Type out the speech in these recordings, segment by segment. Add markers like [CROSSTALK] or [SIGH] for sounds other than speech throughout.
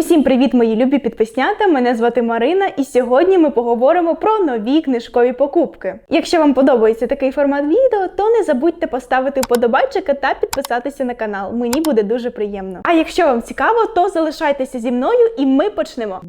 Усім привіт, мої любі підписнята! Мене звати Марина, і сьогодні ми поговоримо про нові книжкові покупки. Якщо вам подобається такий формат відео, то не забудьте поставити вподобайчика та підписатися на канал. Мені буде дуже приємно. А якщо вам цікаво, то залишайтеся зі мною і ми почнемо.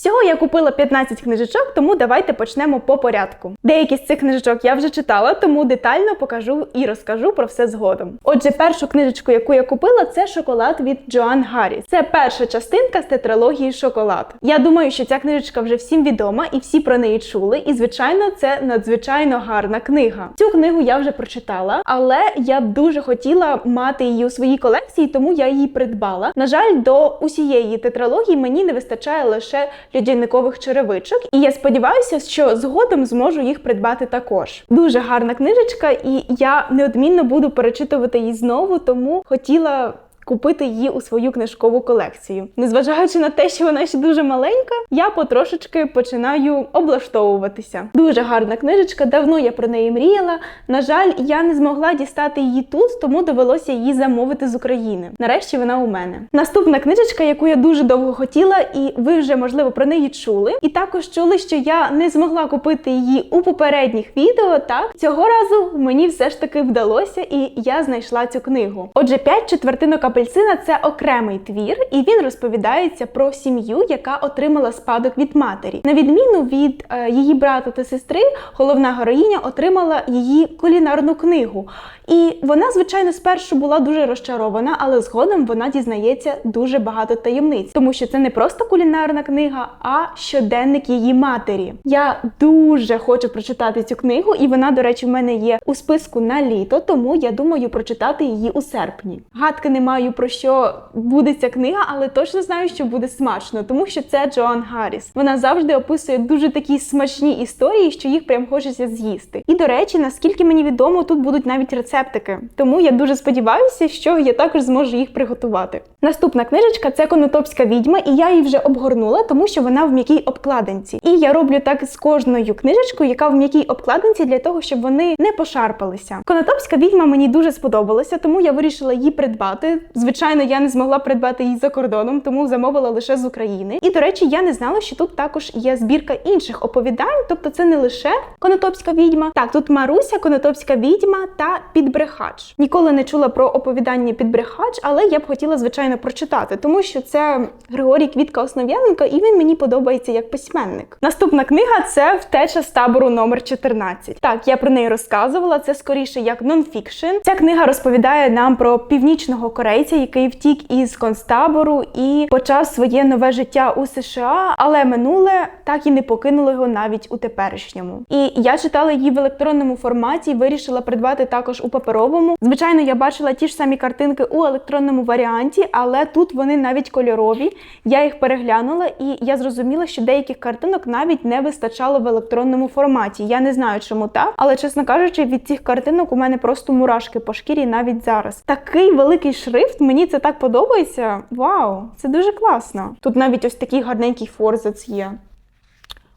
Всього я купила 15 книжечок, тому давайте почнемо по порядку. Деякі з цих книжечок я вже читала, тому детально покажу і розкажу про все згодом. Отже, першу книжечку, яку я купила, це шоколад від Джоан Гарріс. Це перша частинка з тетралогії Шоколад. Я думаю, що ця книжечка вже всім відома і всі про неї чули. І звичайно, це надзвичайно гарна книга. Цю книгу я вже прочитала, але я б дуже хотіла мати її у своїй колекції, тому я її придбала. На жаль, до усієї тетралогії мені не вистачає лише людяникових черевичок, і я сподіваюся, що згодом зможу їх придбати також. Дуже гарна книжечка, і я неодмінно буду перечитувати її знову, тому хотіла. Купити її у свою книжкову колекцію. Незважаючи на те, що вона ще дуже маленька, я потрошечки починаю облаштовуватися. Дуже гарна книжечка, давно я про неї мріяла. На жаль, я не змогла дістати її тут, тому довелося її замовити з України. Нарешті вона у мене. Наступна книжечка, яку я дуже довго хотіла, і ви вже можливо про неї чули. І також чули, що я не змогла купити її у попередніх відео. Так цього разу мені все ж таки вдалося, і я знайшла цю книгу. Отже, п'ять четвертинок апельсина це окремий твір, і він розповідається про сім'ю, яка отримала спадок від матері. На відміну від е, її брата та сестри, головна героїня отримала її кулінарну книгу. І вона, звичайно, спершу була дуже розчарована, але згодом вона дізнається дуже багато таємниць, тому що це не просто кулінарна книга, а щоденник її матері. Я дуже хочу прочитати цю книгу, і вона, до речі, в мене є у списку на літо, тому я думаю прочитати її у серпні. Гадки не маю про що буде ця книга, але точно знаю, що буде смачно, тому що це Джоан Гарріс. Вона завжди описує дуже такі смачні історії, що їх прям хочеться з'їсти. І до речі, наскільки мені відомо, тут будуть навіть рецептики. Тому я дуже сподіваюся, що я також зможу їх приготувати. Наступна книжечка це Конотопська відьма, і я її вже обгорнула, тому що вона в м'якій обкладинці. І я роблю так з кожною книжечкою, яка в м'якій обкладинці, для того, щоб вони не пошарпалися. Конотопська відьма мені дуже сподобалася, тому я вирішила її придбати. Звичайно, я не змогла придбати її за кордоном, тому замовила лише з України. І до речі, я не знала, що тут також є збірка інших оповідань, тобто це не лише Конотопська відьма. Так, тут Маруся, Конотопська відьма та Підбрехач. Ніколи не чула про оповідання Підбрехач, але я б хотіла, звичайно, прочитати, тому що це Григорій Квітка Основ'яненко, і він мені подобається як письменник. Наступна книга це Втеча з табору номер 14. Так, я про неї розказувала. Це скоріше як нонфікшн. Ця книга розповідає нам про північного корейця, який втік із концтабору і почав своє нове життя у США, але минуле так і не покинуло його навіть у теперішньому. І я читала її в електронному форматі, вирішила придбати також у паперовому. Звичайно, я бачила ті ж самі картинки у електронному варіанті, але тут вони навіть кольорові. Я їх переглянула, і я зрозуміла, що деяких картинок навіть не вистачало в електронному форматі. Я не знаю, чому так, але чесно кажучи, від цих картинок у мене просто мурашки по шкірі навіть зараз. Такий великий шрифт, мені це так подобається. Вау, це дуже класно. Тут навіть ось такий гарненький форзац є.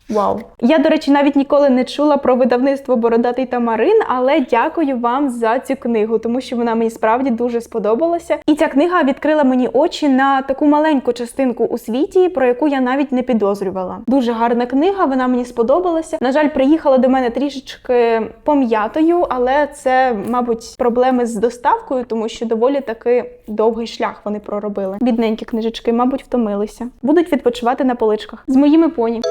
Вау! Я, до речі, навіть ніколи не чула про видавництво Бородатий Тамарин, але дякую вам за цю книгу, тому що вона мені справді дуже сподобалася. І ця книга відкрила мені очі на таку маленьку частинку у світі, про яку я навіть не підозрювала. Дуже гарна книга, вона мені сподобалася. На жаль, приїхала до мене трішечки пом'ятою, але це, мабуть, проблеми з доставкою, тому що доволі таки довгий шлях вони проробили. Бідненькі книжечки, мабуть, втомилися. Будуть відпочивати на поличках з моїми поні.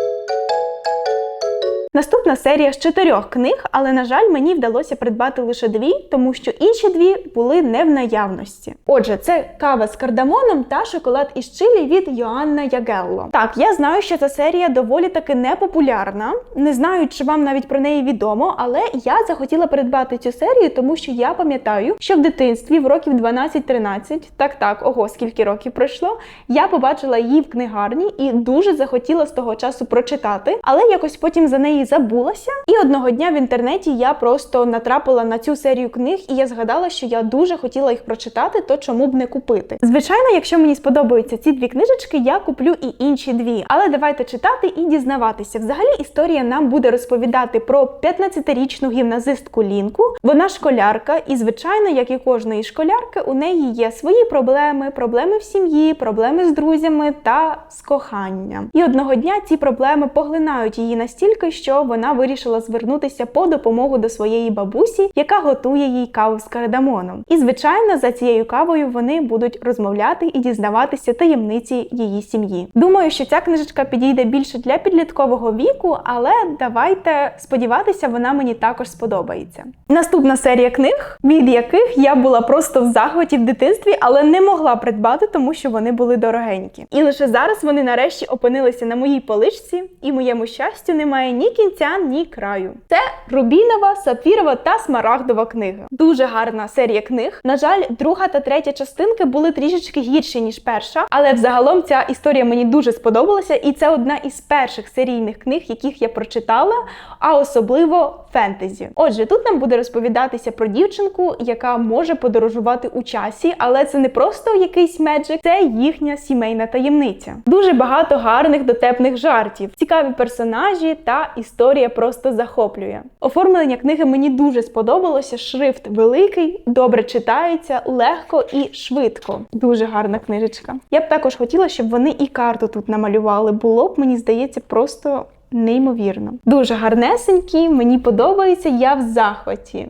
Наступна серія з чотирьох книг, але на жаль, мені вдалося придбати лише дві, тому що інші дві були не в наявності. Отже, це кава з кардамоном та шоколад із чилі від Йоанна Ягелло. Так, я знаю, що ця серія доволі таки непопулярна. Не знаю, чи вам навіть про неї відомо, але я захотіла придбати цю серію, тому що я пам'ятаю, що в дитинстві в років 12-13, так так, ого, скільки років пройшло, я побачила її в книгарні і дуже захотіла з того часу прочитати, але якось потім за неї забулася. І одного дня в інтернеті я просто натрапила на цю серію книг, і я згадала, що я дуже хотіла їх прочитати, то чому б не купити. Звичайно, якщо мені сподобаються ці дві книжечки, я куплю і інші дві. Але давайте читати і дізнаватися. Взагалі історія нам буде розповідати про 15-річну гімназистку Лінку. Вона школярка, і звичайно, як і кожної школярки, у неї є свої проблеми, проблеми в сім'ї, проблеми з друзями та з коханням. І одного дня ці проблеми поглинають її настільки, що вона вирішила звернутися по допомогу до своєї бабусі, яка готує їй каву з кардамоном. І звичайно, за цією кавою вони будуть розмовляти і дізнаватися таємниці її сім'ї. Думаю, що ця книжечка підійде більше для підліткового віку, але давайте сподіватися, вона мені також сподобається. Наступна серія книг, від яких я була просто в захваті в дитинстві, але не могла придбати, тому що вони були дорогенькі. І лише зараз вони нарешті опинилися на моїй поличці, і моєму щастю немає ні кінця, ні краю. Це Рубінова, Сапфірова та Смарагдова книга. Дуже гарна серія книг. На жаль, друга та третя частинки були трішечки гірші ніж перша, але взагалом ця історія мені дуже сподобалася, і це одна із перших серійних книг, яких я прочитала, а особливо фентезі. Отже, тут нам буде розповідатися про дівчинку, яка може подорожувати у часі, але це не просто якийсь меджик, це їхня сімейна таємниця. Дуже багато гарних дотепних жартів, цікаві персонажі та історія просто захоплює. Оформлення книги мені дуже сподобалося. Шрифт великий, добре читається, легко і швидко. Дуже гарна книжечка. Я б також хотіла, щоб вони і карту тут намалювали. Було б, мені здається, просто неймовірно. Дуже гарнесенькі, мені подобається, я в захваті.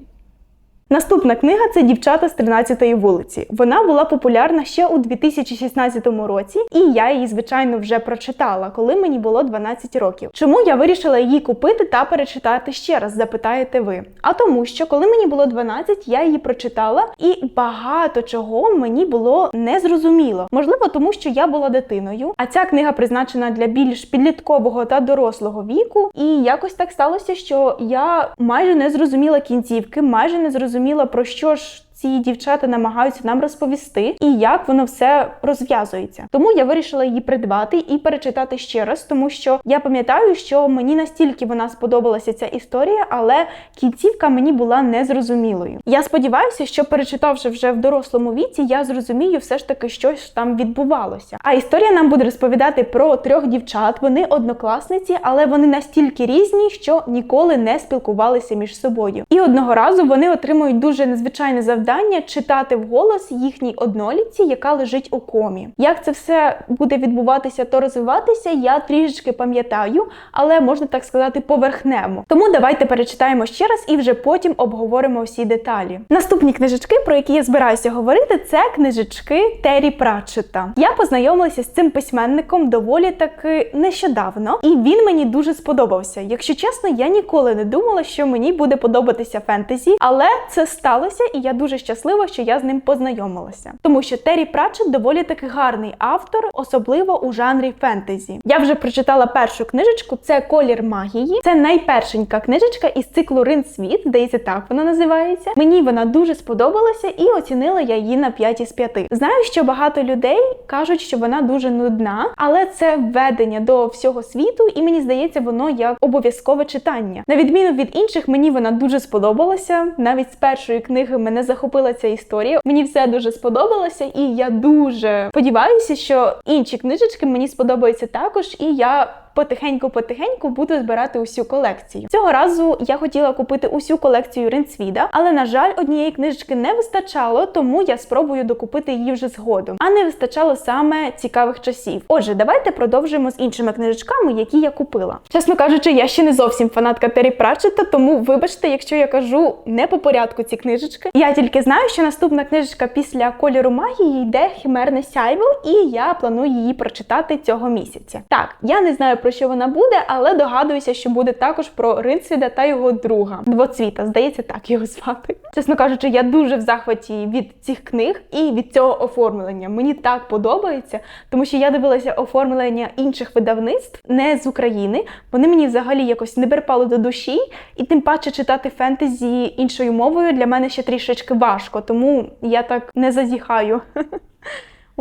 Наступна книга це Дівчата з 13-ї вулиці. Вона була популярна ще у 2016 році, і я її, звичайно, вже прочитала, коли мені було 12 років. Чому я вирішила її купити та перечитати ще раз, запитаєте ви? А тому, що коли мені було 12, я її прочитала, і багато чого мені було незрозуміло. Можливо, тому що я була дитиною, а ця книга призначена для більш підліткового та дорослого віку. І якось так сталося, що я майже не зрозуміла кінцівки, майже не зрозуміла про що ж. Ці дівчата намагаються нам розповісти і як воно все розв'язується. Тому я вирішила її придбати і перечитати ще раз, тому що я пам'ятаю, що мені настільки вона сподобалася ця історія, але кінцівка мені була незрозумілою. Я сподіваюся, що перечитавши вже в дорослому віці, я зрозумію все ж таки, щось там відбувалося. А історія нам буде розповідати про трьох дівчат. Вони однокласниці, але вони настільки різні, що ніколи не спілкувалися між собою. І одного разу вони отримують дуже незвичайне завдання читати вголос їхній однолітці, яка лежить у комі. Як це все буде відбуватися то розвиватися, я трішечки пам'ятаю, але можна так сказати поверхнемо. Тому давайте перечитаємо ще раз і вже потім обговоримо всі деталі. Наступні книжечки, про які я збираюся говорити, це книжечки Террі Пратчета. Я познайомилася з цим письменником доволі таки нещодавно, і він мені дуже сподобався. Якщо чесно, я ніколи не думала, що мені буде подобатися фентезі, але це сталося, і я дуже щаслива, що я з ним познайомилася. Тому що Террі Пратчет доволі таки гарний автор, особливо у жанрі фентезі. Я вже прочитала першу книжечку, це Колір магії. Це найпершенька книжечка із циклу Рин Світ, здається, так вона називається. Мені вона дуже сподобалася і оцінила я її на 5 із 5. Знаю, що багато людей кажуть, що вона дуже нудна, але це введення до всього світу, і мені здається, воно як обов'язкове читання. На відміну від інших, мені вона дуже сподобалася. Навіть з першої книги мене захопила ця історія. Мені все дуже сподобалося, і я дуже сподіваюся, що інші книжечки мені сподобаються також, і я потихеньку-потихеньку буду збирати усю колекцію. Цього разу я хотіла купити усю колекцію Ринцвіда, але на жаль, однієї книжечки не вистачало, тому я спробую докупити її вже згодом. А не вистачало саме цікавих часів. Отже, давайте продовжимо з іншими книжечками, які я купила. Чесно кажучи, я ще не зовсім фанатка Террі Пратчета, тому вибачте, якщо я кажу не по порядку ці книжечки. Я тільки знаю, що наступна книжечка після кольору магії йде хімерне сяйво, і я планую її прочитати цього місяця. Так, я не знаю про що вона буде, але догадуюся, що буде також про Ринцвіда та його друга. Двоцвіта, здається, так його звати. Чесно кажучи, я дуже в захваті від цих книг і від цього оформлення. Мені так подобається, тому що я дивилася оформлення інших видавництв не з України. Вони мені взагалі якось не берпали до душі, і тим паче читати фентезі іншою мовою для мене ще трішечки важко, тому я так не зазіхаю. [LAUGHS]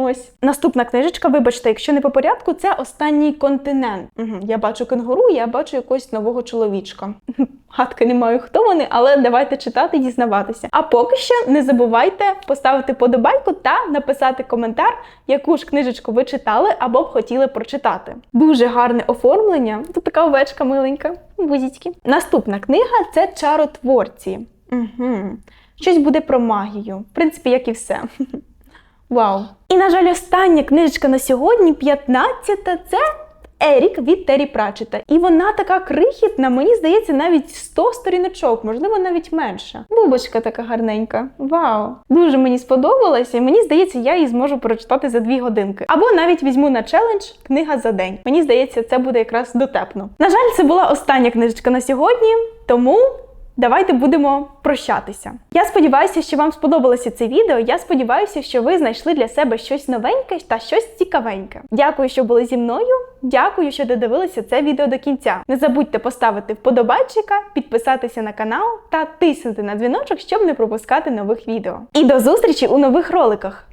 Ось наступна книжечка. Вибачте, якщо не по порядку, це останній континент. Угу. Я бачу кенгуру, я бачу якогось нового чоловічка. [LAUGHS] Гадки не маю, хто вони, але давайте читати дізнаватися. А поки що не забувайте поставити подобайку та написати коментар, яку ж книжечку ви читали або б хотіли прочитати. Дуже гарне оформлення. Тут така овечка миленька. Бузічки. Наступна книга це чаротворці. Угу. Щось буде про магію. В принципі, як і все. [LAUGHS] Вау! І, на жаль, остання книжечка на сьогодні, 15-та, це Ерік від Террі Пратчета. І вона така крихітна, мені здається, навіть 100 сторіночок, можливо, навіть менше. Бубочка така гарненька. Вау! Дуже мені сподобалася, і мені здається, я її зможу прочитати за дві годинки. Або навіть візьму на челендж книга за день. Мені здається, це буде якраз дотепно. На жаль, це була остання книжечка на сьогодні, тому. Давайте будемо прощатися. Я сподіваюся, що вам сподобалося це відео. Я сподіваюся, що ви знайшли для себе щось новеньке та щось цікавеньке. Дякую, що були зі мною. Дякую, що додивилися це відео до кінця. Не забудьте поставити вподобайчика, підписатися на канал та тиснути на дзвіночок, щоб не пропускати нових відео. І до зустрічі у нових роликах!